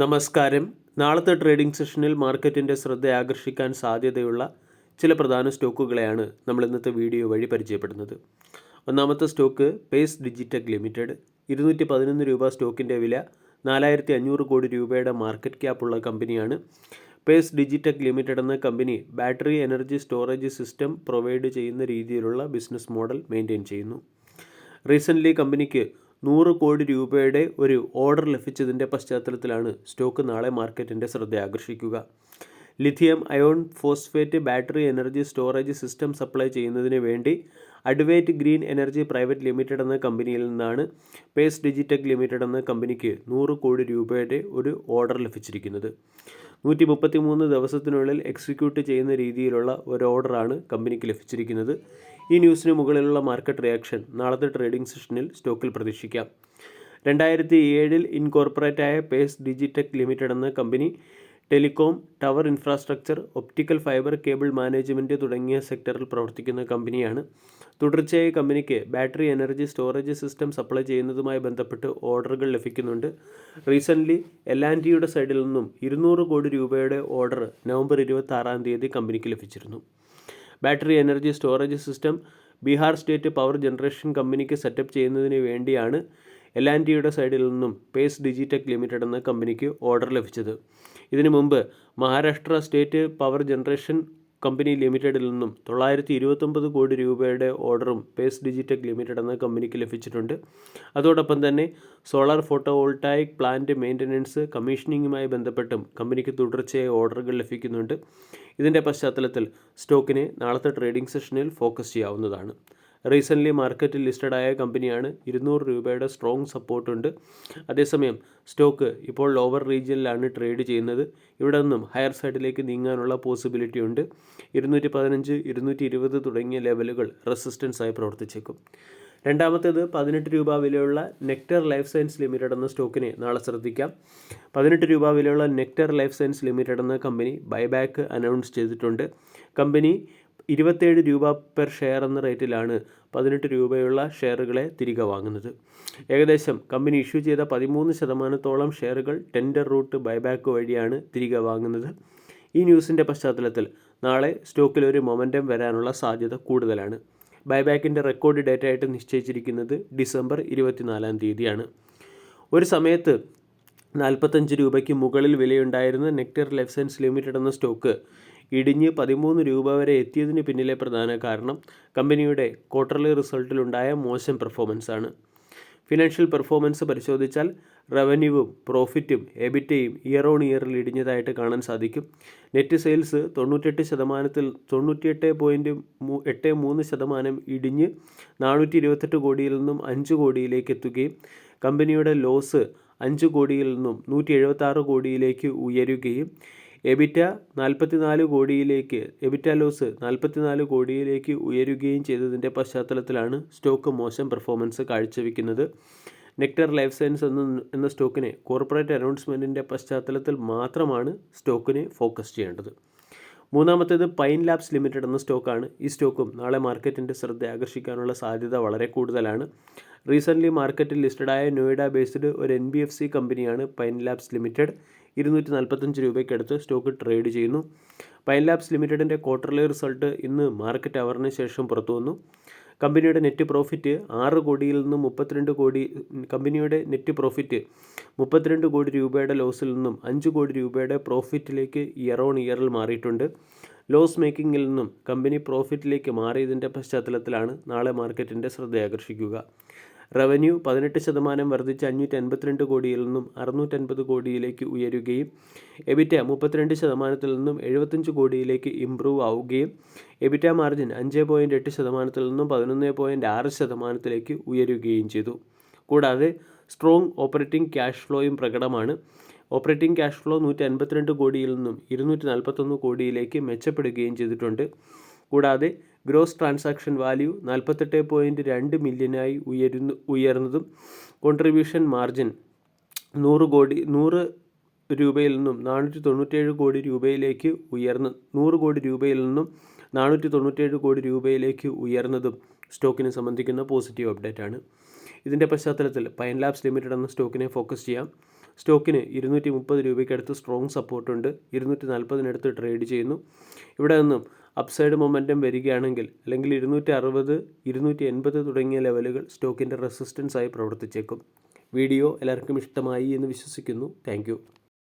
നമസ്കാരം. നാളത്തെ ട്രേഡിംഗ് സെഷനിൽ മാർക്കറ്റിന്റെ ശ്രദ്ധ ആകർഷിക്കാൻ സാധ്യതയുള്ള ചില പ്രധാന സ്റ്റോക്കുകളെയാണ് നമ്മൾ ഇന്നത്തെ വീഡിയോ വഴി പരിചയപ്പെടുന്നത്. ഒന്നാമത്തെ സ്റ്റോക്ക് പേസ് ഡിജിറ്റെക് ലിമിറ്റഡ്. ഇരുന്നൂറ്റി പതിനൊന്ന് രൂപ സ്റ്റോക്കിന്റെ വില നാലായിരത്തി അഞ്ഞൂറ് കോടി രൂപയുടെ മാർക്കറ്റ് ക്യാപ്പുള്ള കമ്പനിയാണ്. പേസ് ഡിജിടെക് ലിമിറ്റഡ് എന്ന company battery energy storage system provide ചെയ്യുന്ന രീതിയിലുള്ള ബിസിനസ് മോഡൽ മെയിന്റെയിൻ ചെയ്യുന്നു. റീസെന്റ്ലി കമ്പനിക്ക് നൂറ് കോടി രൂപയുടെ ഒരു ഓർഡർ ലഭിച്ചതിന്റെ പശ്ചാത്തലത്തിലാണ് സ്റ്റോക്ക് നാളെ മാർക്കറ്റിന്റെ ശ്രദ്ധ ആകർഷിക്കുക. Lithium ion phosphate battery energy storage system supply ചെയ്യുന്നതിന് വേണ്ടി Advait green energy private limited എന്ന കമ്പനിയിൽ നിന്നാണ് പേസ് ഡിജിടെക് ലിമിറ്റഡ് എന്ന കമ്പനിക്ക് നൂറ് കോടി രൂപയുടെ ഒരു ഓർഡർ ലഭിച്ചിരിക്കുന്നത്. നൂറ്റി മുപ്പത്തി മൂന്ന് ദിവസത്തിനുള്ളിൽ എക്സിക്യൂട്ട് ചെയ്യുന്ന രീതിയിലുള്ള ഒരു ഓർഡറാണ് കമ്പനിക്ക് ലഭിച്ചിരിക്കുന്നത്. ഈ ന്യൂസിന് മുകളിലുള്ള മാർക്കറ്റ് റിയാക്ഷൻ നാളത്തെ ട്രേഡിംഗ് സെഷനിൽ സ്റ്റോക്കിൽ പ്രതീക്ഷിക്കാം. രണ്ടായിരത്തി ഏഴിൽ ഇൻകോർപ്പറേറ്റായ പേസ് ഡിജിടെക് ലിമിറ്റഡ് എന്ന company telecom tower infrastructure optical fibre cable management തുടങ്ങിയ സെക്ടറിൽ പ്രവർത്തിക്കുന്ന കമ്പനിയാണ്. തുടർച്ചയായി കമ്പനിക്ക് battery energy storage system supply ചെയ്യുന്നതുമായി ബന്ധപ്പെട്ട് ഓർഡറുകൾ ലഭിക്കുന്നുണ്ട്. റീസെന്റ്ലി ടിയുടെ സൈഡിൽ നിന്നും ഇരുന്നൂറ് കോടി രൂപയുടെ ഓർഡർ നവംബർ ഇരുപത്തി ആറാം തീയതി കമ്പനിക്ക് ലഭിച്ചിരുന്നു. Battery energy storage system Bihar state power generation കമ്പനിക്ക് സെറ്റപ്പ് ചെയ്യുന്നതിന് വേണ്ടിയാണ് ടിയുടെ സൈഡിൽ നിന്നും പേസ് ഡിജിടെക് ലിമിറ്റഡ് എന്ന കമ്പനിക്ക് ഓർഡർ ലഭിച്ചത്. ഇതിനു മുമ്പ് മഹാരാഷ്ട്ര സ്റ്റേറ്റ് പവർ ജനറേഷൻ കമ്പനി ലിമിറ്റഡിൽ നിന്നും തൊള്ളായിരത്തി ഇരുപത്തൊമ്പത് കോടി രൂപയുടെ ഓർഡറും പേസ് ഡിജിറ്റെക് ലിമിറ്റഡ് എന്ന കമ്പനിക്ക് ലഭിച്ചിട്ടുണ്ട്. അതോടൊപ്പം തന്നെ solar photovoltaic plant maintenance കമ്മീഷനിങ്ങുമായി ബന്ധപ്പെട്ടും കമ്പനിക്ക് തുടർച്ചയായി ഓർഡറുകൾ ലഭിക്കുന്നുണ്ട്. ഇതിന്റെ പശ്ചാത്തലത്തിൽ സ്റ്റോക്കിനെ നാളത്തെ ട്രേഡിംഗ് സെഷനിൽ ഫോക്കസ് ചെയ്യാവുന്നതാണ്. റീസെന്റ്ലി മാർക്കറ്റിൽ ലിസ്റ്റഡ് ആയ കമ്പനിയാണ്. ഇരുന്നൂറ് രൂപയുടെ സ്ട്രോങ് സപ്പോർട്ടുണ്ട് അതേസമയം സ്റ്റോക്ക് ഇപ്പോൾ ലോവർ റീജിയനിലാണ് ട്രേഡ് ചെയ്യുന്നത്. ഇവിടെ നിന്നും ഹയർ സൈഡിലേക്ക് നീങ്ങാനുള്ള പോസിബിലിറ്റി ഉണ്ട്. ഇരുന്നൂറ്റി പതിനഞ്ച് ഇരുന്നൂറ്റി ഇരുപത് തുടങ്ങിയ ലെവലുകൾ റെസിസ്റ്റൻസ് ആയി പ്രവർത്തിച്ചേക്കും. രണ്ടാമത്തേത് പതിനെട്ട് രൂപ വിലയുള്ള നെക്ടർ ലൈഫ് സയൻസ് ലിമിറ്റഡ് എന്ന സ്റ്റോക്കിനെ നാളെ ശ്രദ്ധിക്കാം. പതിനെട്ട് രൂപ വിലയുള്ള നെക്ടർ ലൈഫ് സയൻസ് ലിമിറ്റഡ് എന്ന കമ്പനി ബൈബാക്ക് അനൗൺസ് ചെയ്തിട്ടുണ്ട്. കമ്പനി ഇരുപത്തേഴ് രൂപ പെർ ഷെയർ എന്ന റേറ്റിലാണ് പതിനെട്ട് രൂപയുള്ള ഷെയറുകളെ തിരികെ വാങ്ങുന്നത്. ഏകദേശം കമ്പനി ഇഷ്യൂ ചെയ്ത പതിമൂന്ന് ശതമാനത്തോളം ഷെയറുകൾ ടെൻഡർ റൂട്ട് ബൈബാക്ക് വഴിയാണ് തിരികെ വാങ്ങുന്നത്. ഈ ന്യൂസിന്റെ പശ്ചാത്തലത്തിൽ നാളെ സ്റ്റോക്കിൽ ഒരു മൊമെന്റം വരാനുള്ള സാധ്യത കൂടുതലാണ്. ബൈബാക്കിന്റെ റെക്കോർഡ് ഡേറ്റ് ആയിട്ട് നിശ്ചയിച്ചിരിക്കുന്നത് ഡിസംബർ ഇരുപത്തിനാലാം തീയതിയാണ്. ഒരു സമയത്ത് നാൽപ്പത്തഞ്ച് രൂപയ്ക്ക് മുകളിൽ വിലയുണ്ടായിരുന്ന നെക്ടർ ലൈഫ് സയൻസ് ലിമിറ്റഡ് എന്ന സ്റ്റോക്ക് ഇടിഞ്ഞ് പതിമൂന്ന് രൂപ വരെ എത്തിയതിന് പിന്നിലെ പ്രധാന കാരണം കമ്പനിയുടെ ക്വാർട്ടർലി റിസൾട്ടിലുണ്ടായ മോശം പെർഫോമൻസ് ആണ്. ഫിനാൻഷ്യൽ പെർഫോമൻസ് പരിശോധിച്ചാൽ റവന്യൂവും പ്രോഫിറ്റും എബിറ്റയും ഇയർ ഓൺ ഇയറിൽ ഇടിഞ്ഞതായിട്ട് കാണാൻ സാധിക്കും. നെറ്റ് സെയിൽസ് തൊണ്ണൂറ്റെട്ട് ശതമാനത്തിൽ തൊണ്ണൂറ്റിയെട്ട് പോയിന്റ് മൂ എട്ട് മൂന്ന് ശതമാനം ഇടിഞ്ഞ് നാനൂറ്റി ഇരുപത്തെട്ട് കോടിയിൽ നിന്നും അഞ്ച് കോടിയിലേക്ക് എത്തുകയും കമ്പനിയുടെ ലോസ് അഞ്ച് കോടിയിൽ നിന്നും നൂറ്റി എഴുപത്താറ് കോടിയിലേക്ക് ഉയരുകയും എബിറ്റ നാൽപ്പത്തിനാല് കോടിയിലേക്ക് എബിറ്റ ലോസ് നാൽപ്പത്തിനാല് കോടിയിലേക്ക് ഉയരുകയും ചെയ്തതിന്റെ പശ്ചാത്തലത്തിലാണ് സ്റ്റോക്ക് മോശം പെർഫോമൻസ് കാഴ്ചവെക്കുന്നത്. നെക്ടർ ലൈഫ് സയൻസ് എന്ന എന്ന സ്റ്റോക്കിനെ കോർപ്പറേറ്റ് അനൗൺസ്മെന്റിന്റെ പശ്ചാത്തലത്തിൽ മാത്രമാണ് സ്റ്റോക്കിനെ ഫോക്കസ് ചെയ്യേണ്ടത്. മൂന്നാമത്തേത് പൈൻ ലാബ്സ് ലിമിറ്റഡ് എന്ന സ്റ്റോക്കാണ്. ഈ സ്റ്റോക്കും നാളെ മാർക്കറ്റിന്റെ ശ്രദ്ധ ആകർഷിക്കാനുള്ള സാധ്യത വളരെ കൂടുതലാണ്. റീസെന്റ്ലി മാർക്കറ്റിൽ ലിസ്റ്റഡായ നോയിഡ ബേസ്ഡ് ഒരു എൻ ബി എഫ് സി കമ്പനിയാണ് പൈൻ ലാബ്സ് ലിമിറ്റഡ്. ഇരുന്നൂറ്റി നാൽപ്പത്തഞ്ച് രൂപയ്ക്കടുത്ത് സ്റ്റോക്ക് ട്രേഡ് ചെയ്യുന്നു. പൈൻ ലാബ്സ് ലിമിറ്റഡിന്റെ ക്വാർട്ടർലി റിസൾട്ട് ഇന്ന് മാർക്കറ്റ് അവറിന് ശേഷം പുറത്തു വന്നു. കമ്പനിയുടെ നെറ്റ് പ്രോഫിറ്റ് ആറ് കോടിയിൽ നിന്നും മുപ്പത്തിരണ്ട് കോടി കമ്പനിയുടെ നെറ്റ് പ്രോഫിറ്റ് മുപ്പത്തിരണ്ട് കോടി രൂപയുടെ ലോസിൽ നിന്നും അഞ്ച് കോടി രൂപയുടെ പ്രോഫിറ്റിലേക്ക് ഇയർ ഓൺ ഇയറിൽ മാറിയിട്ടുണ്ട്. ലോസ് മേക്കിങ്ങിൽ നിന്നും കമ്പനി പ്രോഫിറ്റിലേക്ക് മാറിയതിന്റെ പശ്ചാത്തലത്തിലാണ് നാളെ മാർക്കറ്റിന്റെ ശ്രദ്ധ ആകർഷിക്കുക റവന്യൂ പതിനെട്ട് ശതമാനം വർദ്ധിച്ച് അഞ്ഞൂറ്റി അൻപത്തിരണ്ട് കോടിയിൽ നിന്നും അറുന്നൂറ്റൻപത് കോടിയിലേക്ക് ഉയരുകയും എബിറ്റ മുപ്പത്തിരണ്ട് ശതമാനത്തിൽ നിന്നും എഴുപത്തഞ്ച് കോടിയിലേക്ക് ഇംപ്രൂവ് ആവുകയും എബിറ്റ മാർജിൻ അഞ്ച് പോയിന്റ് എട്ട് ശതമാനത്തിൽ നിന്നും പതിനൊന്ന് പോയിന്റ് ആറ് ശതമാനത്തിലേക്ക് ഉയരുകയും ചെയ്തു. കൂടാതെ സ്ട്രോങ് ഓപ്പറേറ്റിംഗ് ക്യാഷ് ഫ്ലോയും പ്രകടമാണ്. ഓപ്പറേറ്റിംഗ് ക്യാഷ് ഫ്ലോ നൂറ്റി അൻപത്തിരണ്ട് കോടിയിൽ നിന്നും ഇരുന്നൂറ്റി നാൽപ്പത്തൊന്ന് കോടിയിലേക്ക് മെച്ചപ്പെടുകയും ചെയ്തിട്ടുണ്ട്. കൂടാതെ ഗ്രോസ് ട്രാൻസാക്ഷൻ വാല്യൂ നാൽപ്പത്തെട്ട് പോയിന്റ് രണ്ട് മില്യനായി ഉയരുന്നു ഉയർന്നതും കോൺട്രിബ്യൂഷൻ മാർജിൻ നൂറ് കോടി നൂറ് രൂപയിൽ നിന്നും നാനൂറ്റി തൊണ്ണൂറ്റേഴ് കോടി രൂപയിലേക്ക് ഉയർന്ന് നൂറ് കോടി രൂപയിൽ നിന്നും നാനൂറ്റി തൊണ്ണൂറ്റേഴ് കോടി രൂപയിലേക്ക് ഉയർന്നതും സ്റ്റോക്കിനെ സംബന്ധിക്കുന്ന പോസിറ്റീവ് അപ്ഡേറ്റ് ആണ് ഇതിന്റെ പശ്ചാത്തലത്തിൽ പൈൻ ലാബ്സ് ലിമിറ്റഡ് എന്ന സ്റ്റോക്കിനെ ഫോക്കസ് ചെയ്യാം. സ്റ്റോക്കിന് ഇരുന്നൂറ്റി മുപ്പത് രൂപയ്ക്കടുത്ത് സ്ട്രോങ് സപ്പോർട്ടുണ്ട്. ഇരുന്നൂറ്റി നാൽപ്പതിനടുത്ത് ട്രേഡ് ചെയ്യുന്നു. ഇവിടെ നിന്നും അപ്സൈഡ് മൊമെന്റം വരികയാണെങ്കിൽ അല്ലെങ്കിൽ ഇരുന്നൂറ്റി അറുപത് ഇരുന്നൂറ്റി എൺപത് തുടങ്ങിയ ലെവലുകൾ സ്റ്റോക്കിന്റെ റെസിസ്റ്റൻസായി പ്രവർത്തിച്ചേക്കും. വീഡിയോ എല്ലാവർക്കും ഇഷ്ടമായി എന്ന് വിശ്വസിക്കുന്നു. താങ്ക്